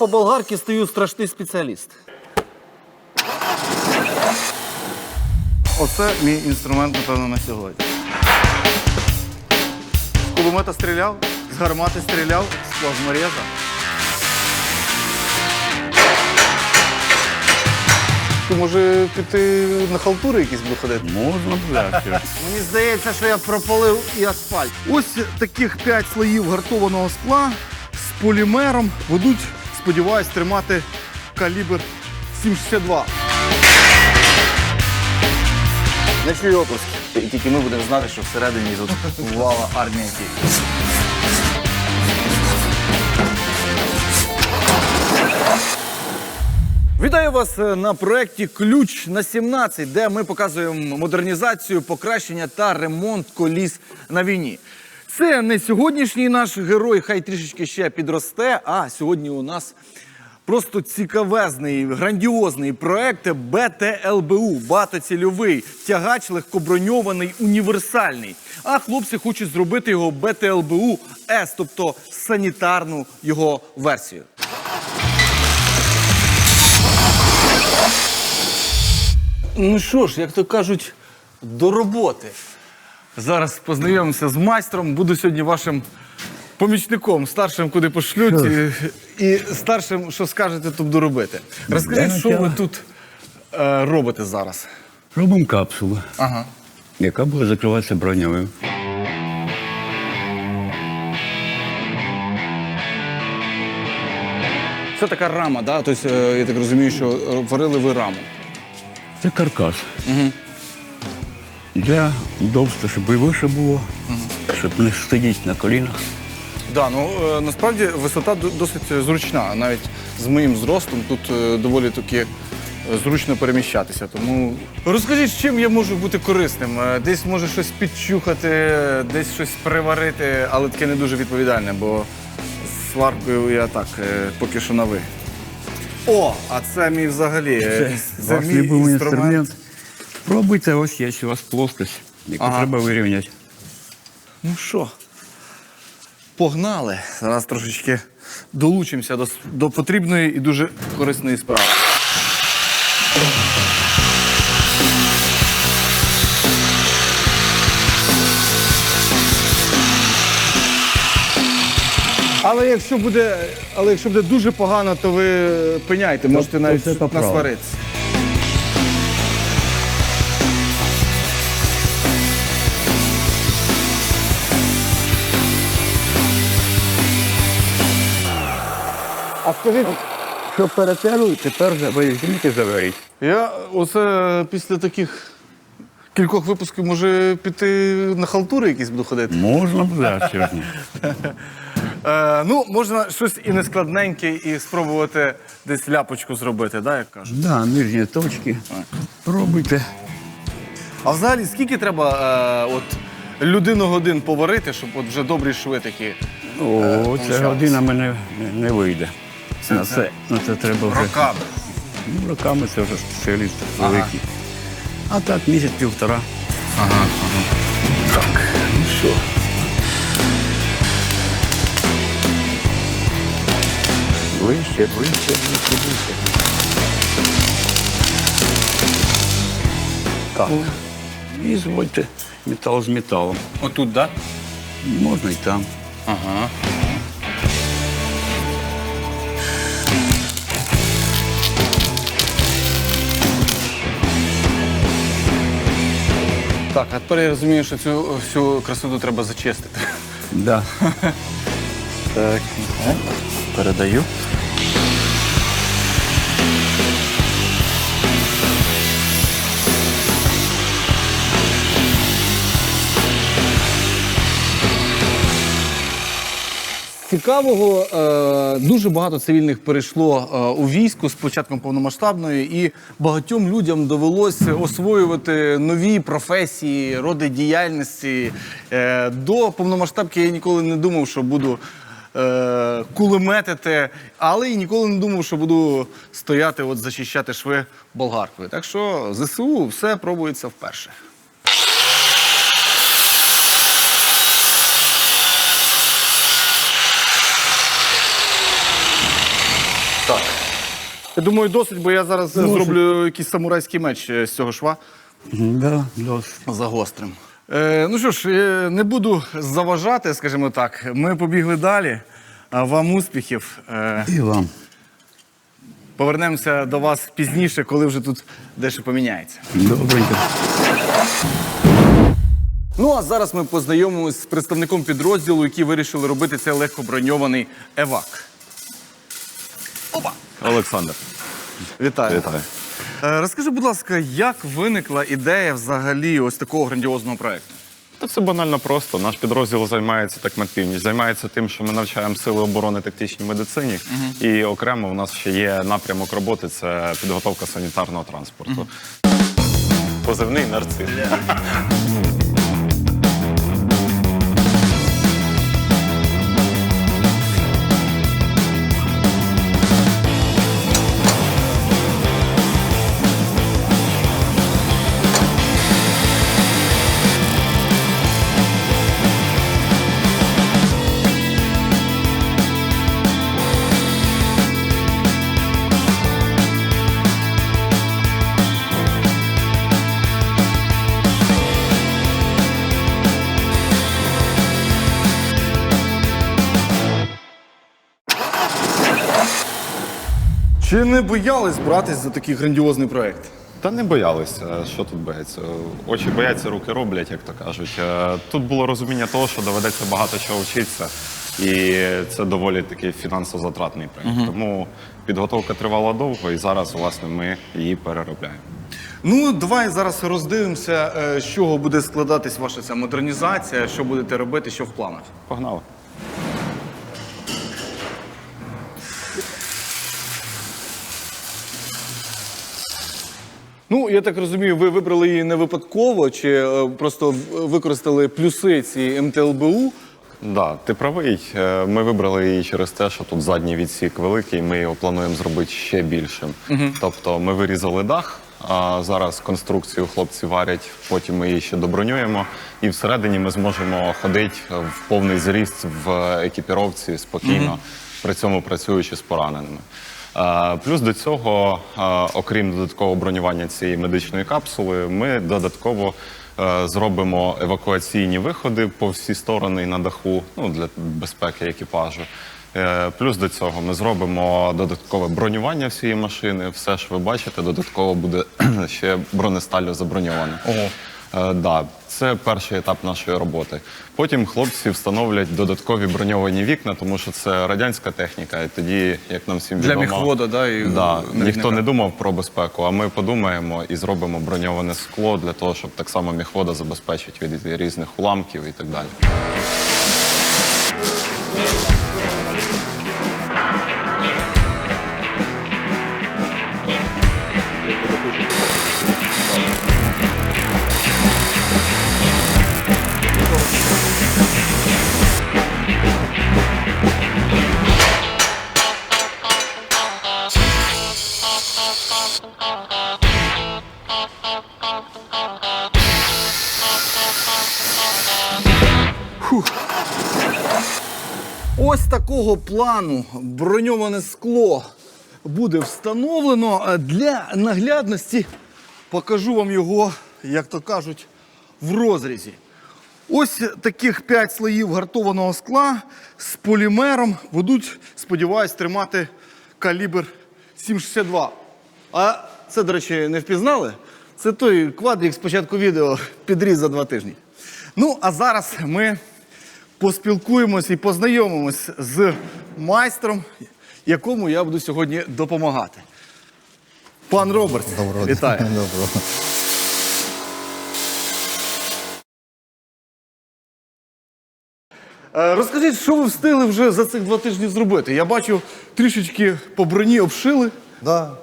По болгарці стою страшний спеціаліст. Оце мій інструмент, напевно, на сьогодні. З кулемета стріляв, з гармати стріляв, з плазмореза. Ти може піти на халтури якісь буду ходити? Можна взяти. Мені здається, що я прополив і асфальт. Ось таких п'ять слоїв гартованого скла з полімером ведуть, сподіваюсь, тримати калібр 762. Не чую оплески. І тільки ми будемо знати, що всередині тут бувала армія тільки. Вітаю вас е, на проєкті Ключ на 17, де ми показуємо модернізацію, покращення та ремонт коліс на війні. Це не сьогоднішній наш герой, хай трішечки ще підросте. А сьогодні у нас просто цікавезний, грандіозний проект БТЛБУ, багатоцільовий, тягач, легкоброньований, універсальний. А хлопці хочуть зробити його БТЛБУ С, тобто санітарну його версію. Ну що ж, як то кажуть, до роботи. Зараз познайомимося з майстром. Буду сьогодні вашим помічником, старшим, куди пошлють, і, і старшим, що скажете, то буду робити. Розкажіть, що ви тут е, робите зараз? Робимо капсулу, Ага. яка буде закриватися броньою. Це така рама, да? тобто, е, я так розумію, що варили ви раму. Це каркас. Для удобства, щоб і вище було, щоб не сидіти на колінах. Да, ну е, насправді висота до- досить зручна. Навіть з моїм зростом тут е, доволі таки е, зручно переміщатися. Тому розкажіть, чим я можу бути корисним? Е, Десь може щось підчухати, е, десь щось приварити, але таке не дуже відповідальне, бо з сваркою я так е, поки що на ви. О, а це мій взагалі. е, Це, Ваш мій любимий інструмент. Пробуйте, ось є у вас плоскость, яку Ага. треба вирівняти. Ну що, погнали. Зараз трошечки долучимося до, с- до потрібної і дуже корисної справи. Але якщо буде, але якщо буде дуже погано, то ви пеняйте, можете навіть це насваритися. А скажіть, Що перетерли, тепер ви візьміть і заверіть. Я оце після таких кількох випусків може піти на халтури якісь буду ходити. Можна взяти сьогодні. Е, ну, можна щось і нескладненьке, і спробувати десь ляпочку зробити, да, як кажуть. Да, нижні точки. Пробуйте. А взагалі, скільки треба е, от, людину годин поварити, щоб от вже добрі шви такі О, це получалось. година мене не- не вийде. На це, на це треба вже. роками. Ну, роками це вже спеціаліст великий. А так місяць-півтора. Ага, ага. Так, ну що? Вище, вище, вище, вище. Так. І зводьте метал з металом. Отут, так? Можна і там. Ага. Так, а тепер я розумію, що цю всю красоту треба зачистити. Да. Так, передаю. Цікавого е, дуже багато цивільних перейшло е, у війську з початком повномасштабної, і багатьом людям довелося освоювати нові професії, роди діяльності. Е, до повномасштабки я ніколи не думав, що буду кулеметити, але і ніколи не думав, що буду стояти, от зачищати шви болгаркою. Так що ЗСУ все пробується вперше. Так. Я думаю, досить, бо я зараз е, зроблю якийсь самурайський меч е, з цього шва. Да, досить. Загострим. Е, ну що ж, е, не буду заважати, скажімо так. Ми побігли далі. А вам успіхів. Е, І вам. повернемося до вас пізніше, коли вже тут дещо поміняється. Добренько. Ну а зараз ми познайомимось з представником підрозділу, які вирішили робити цей легкоброньований евак. Опа! Олександр, Вітаю. вітаю. Е, розкажи, будь ласка, як виникла ідея взагалі ось такого грандіозного проекту? Та це банально просто. Наш підрозділ займається такмактивність, займається тим, що ми навчаємо сили оборони тактичній медицині. І окремо у нас ще є напрямок роботи це підготовка санітарного транспорту. Позивний нарцис. Чи не боялись братись за такий грандіозний проект? Та не боялися. Що тут бояться? Очі бояться, руки роблять, як то кажуть. Е, Тут було розуміння того, що доведеться багато чого вчитися, і це доволі такий фінансозатратний проєкт. Тому підготовка тривала довго, і зараз, власне, ми її переробляємо. Ну, давай зараз роздивимося, е, з чого буде складатись ваша ця модернізація, що будете робити, що в планах. Погнали. Ну, я так розумію, ви вибрали її не випадково, чи е, просто використали плюси цієї МТЛБУ. Да, ти правий. Е, Ми вибрали її через те, що тут задній відсік великий, ми його плануємо зробити ще більшим. Тобто ми вирізали дах, а зараз конструкцію хлопці варять, потім ми її ще добронюємо. І всередині ми зможемо ходити в повний зріст в екіпіровці спокійно, при цьому працюючи з пораненими. Плюс до цього, окрім додаткового бронювання цієї медичної капсули, ми додатково е, зробимо евакуаційні виходи по всі сторони на даху ну, для безпеки екіпажу. Е, Плюс до цього ми зробимо додаткове бронювання всієї машини. Все ж ви бачите, додатково буде ще бронесталлю заброньоване. Ого. Е, да, це перший етап нашої роботи. Потім хлопці встановлять додаткові броньовані вікна, тому що це радянська техніка, і тоді, як нам всім Для відомо, міхвода, да, і да, ніхто не думав про безпеку, а ми подумаємо і зробимо броньоване скло для того, щоб так само міхвода забезпечити від різних уламків і так далі. Такого плану броньоване скло буде встановлено. Для наглядності покажу вам його, як то кажуть, в розрізі. Ось таких 5 слоїв гартованого скла з полімером будуть, сподіваюсь, тримати калібр 7,62. А це, до речі, не впізнали? Це той квадрик з початку відео підріз за два тижні. Ну, а зараз ми поспілкуємось і познайомимось з майстром, якому я буду сьогодні допомагати. Пан Роберт, вітаю. Доброго. Е, Розкажіть, що ви встигли вже за цих два тижні зробити? Я бачу, трішечки по броні обшили. Да.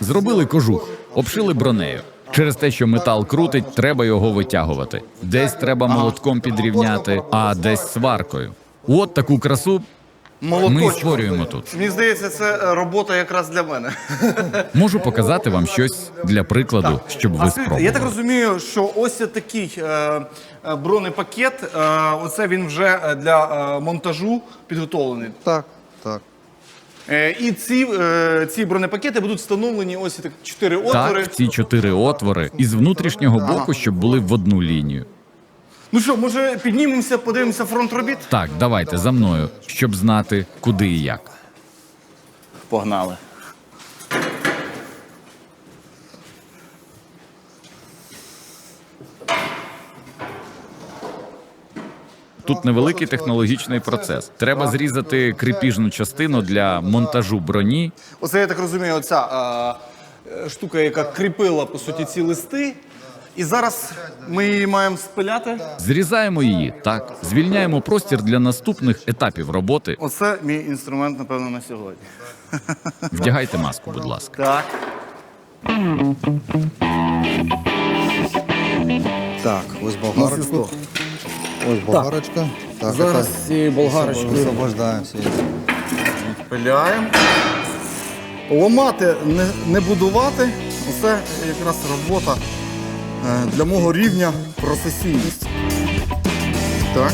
Зробили кожух, обшили бронею. Через те, що метал крутить, треба його витягувати. Десь треба молотком підрівняти, а десь сваркою. От таку красу ми створюємо тут. Мені здається, це робота якраз для мене. Можу показати вам щось для прикладу, щоб ви скажіть, спробували. я так розумію, що ось такий е, е, бронепакет, е, оце він вже е, для е, монтажу підготовлений. Так, так. Е, і ці, е, ці бронепакети будуть встановлені ось так чотири отвори. Так, ці чотири отвори із внутрішнього боку, щоб були в одну лінію. Ну що, може піднімемося, подивимося фронт робіт? Так, давайте за мною, щоб знати, куди і як. Погнали. Тут невеликий технологічний процес. Треба зрізати кріпіжну частину для монтажу броні. Оце я так розумію, оця а, е, штука, яка кріпила по суті ці листи. І зараз ми її маємо спиляти. Зрізаємо її, так, звільняємо простір для наступних етапів роботи. Оце мій інструмент, напевно, на сьогодні. Вдягайте маску, будь ласка. Так. Так, ось болгарочка. Ось болгарочка. Так, Зараз это цією болгарочкою Освобождаємося. пиляємо. Ломати, не, не будувати. Оце якраз робота е, для мого рівня професійності. Так.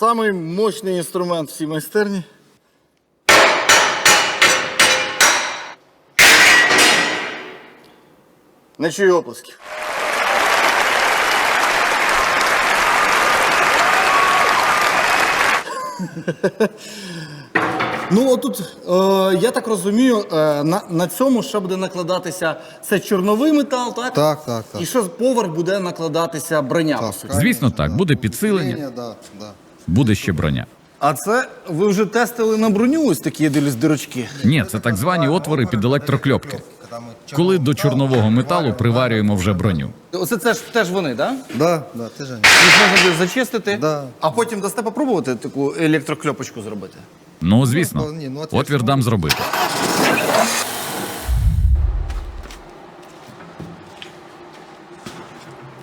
Самий мощний інструмент в цій майстерні. Не чую оплесків. Ну, отут, е, я так розумію, е, на, на цьому ще буде накладатися це чорновий метал, так? Так, так, так. І що поверх буде накладатися броня. по суті. Звісно, так, буде підсилення, Ні, да, да. Буде ще броня. А це ви вже тестили на броню ось такі дирочки. Ні, це так звані отвори під електрокльопки. Коли до чорнового металу приварюємо вже броню. Оце це ж теж вони, так? Да, да, ж. Їх можна буде зачистити, Да. а потім дасте попробувати таку електрокльопочку зробити. Ну, звісно, ну, отвір- отвір дам зробити.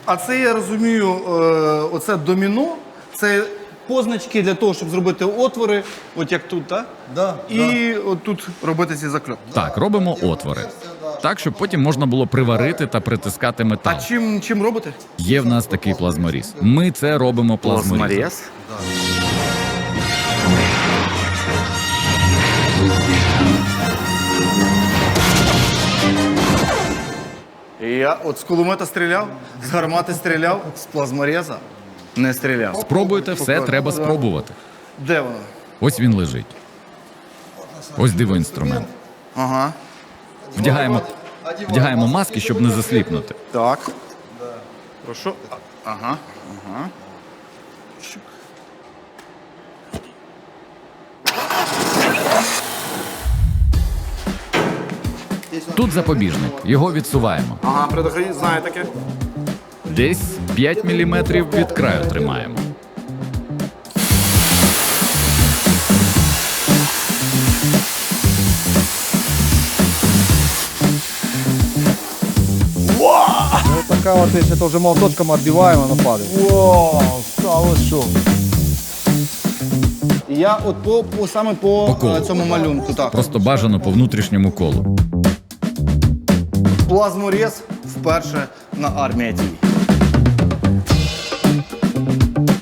А це я розумію, е, оце доміно, це позначки для того, щоб зробити отвори, от як тут, так? Да, І от тут робити ці закльопки. Так, робимо отвори. Так, щоб потім можна було приварити та притискати А чим, чим робите? Є в нас такий плазморіз. Ми це робимо плазморізом. Я от з кулемета стріляв, з гармати стріляв, з плазмореза не стріляв. Спробуйте, все треба спробувати. Де воно? Ось він лежить. Ось диво інструмент. Ага. Вдягаємо, вдягаємо маски, щоб не засліпнути. Так. Прошу. Ага. Ага. Тут запобіжник. Його відсуваємо. Ага, предохраніть, знаю таке. Десь 5 мм від краю тримаємо. Вот така от, якщо то вже молоточком відбиваємо, вона падає. Вау, стало що. Я от по, по саме по, По колу. е, цьому малюнку, так. Просто бажано по внутрішньому колу. Плазморез вперше на армія ТВ.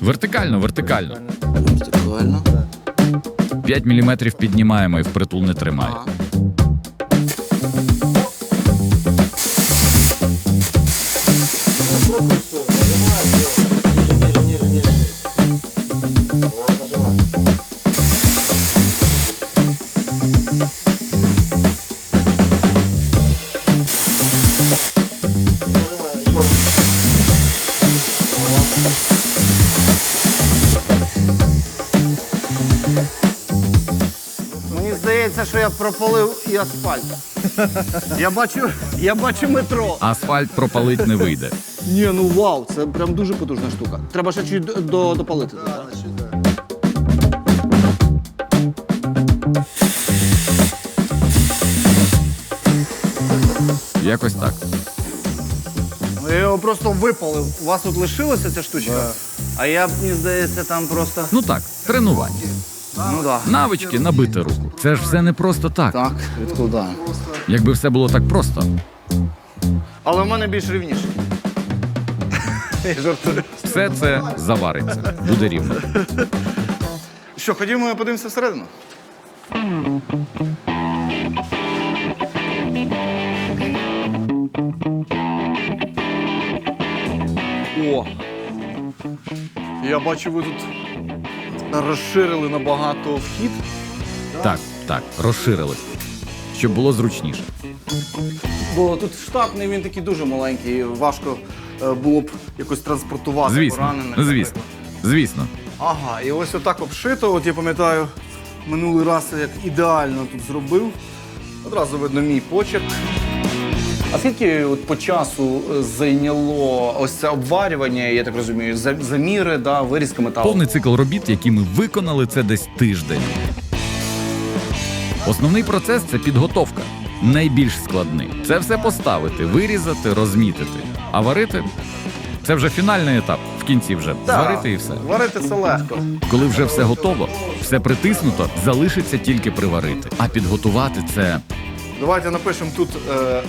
Вертикально, вертикально. Вертикально. 5 мм піднімаємо і впритул не тримає. Що я пропалив і асфальт. Я бачу, я бачу метро. Асфальт пропалить не вийде. Ні, ну вау, це прям дуже потужна штука. Треба ще чуть до- до- допалити. так? Якось так. Я його просто випалив. У вас тут лишилася ця штучка? А я мені здається, там просто. Ну так, тренування. Ну так. Навички набити руку. Це ж все не просто так. Так, відкладаю. Якби все було так просто. Але в мене більш рівніше. Я жартую. Все це завариться. Буде рівно. Що, ходімо подивимося всередину? О! Я бачу, ви тут розширили набагато вхід. Так, так, розширились. Щоб було зручніше. Бо тут штатний, він такий дуже маленький. Важко е, було б якось транспортувати Звісно, поранених. звісно, звісно. Ага, і ось отак обшито. От я пам'ятаю, минулий раз я як ідеально тут зробив. Одразу видно мій почерк. А скільки от по часу е, зайняло ось це обварювання, я так розумію, заміри, да, вирізка металу? Повний цикл робіт, які ми виконали, це десь тиждень. Основний процес це підготовка. Найбільш складний. Це все поставити, вирізати, розмітити. А варити це вже фінальний етап. В кінці вже Так, зварити і все. Варити це легко. Коли вже все готово, все притиснуто, залишиться тільки приварити. А підготувати це Давайте напишемо тут е,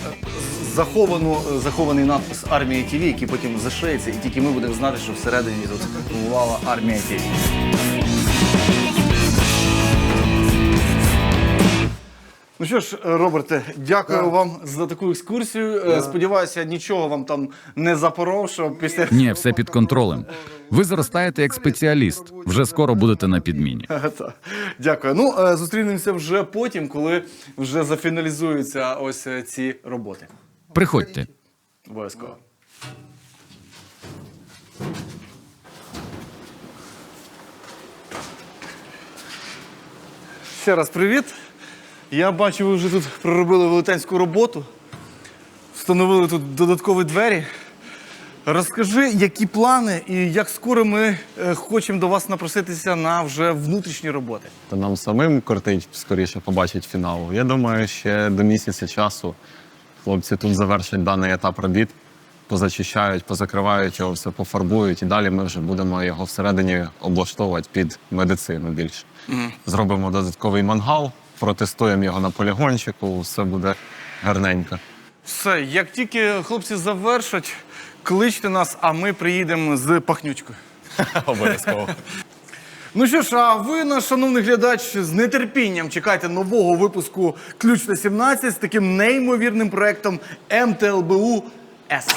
заховану, е, захований надпис Армія ТВ, який потім зашиється, і тільки ми будемо знати, що всередині тут бувала армія ТВ. Ну що ж, е, Роберте, дякую вам за таку екскурсію. Е, Сподіваюся, нічого вам там не запоров, що після ні, все під контролем. Ви зростаєте як спеціаліст. Вже скоро будете на підміні. Так. Дякую. Ну, е, зустрінемося вже потім, коли вже зафіналізуються ось е, ці роботи. Приходьте. Обов'язково. Ще раз привіт. Я бачу, ви вже тут проробили велетенську роботу. Встановили тут додаткові двері. Розкажи, які плани і як скоро ми е, хочемо до вас напроситися на вже внутрішні роботи. Та нам самим кортить скоріше побачить фінал. Я думаю, ще до місяця часу хлопці тут завершать даний етап робіт, позачищають, позакривають його, все пофарбують, і далі ми вже будемо його всередині облаштовувати під медицину більше. Зробимо додатковий мангал, протестуємо його на полігончику, все буде гарненько. Все, як тільки хлопці завершать, кличте нас, а ми приїдемо з пахнючкою. Обов'язково. Ну що ж, а ви, наш шановний глядач, з нетерпінням чекайте нового випуску Ключ на 17 з таким неймовірним проектом МТЛБУ С.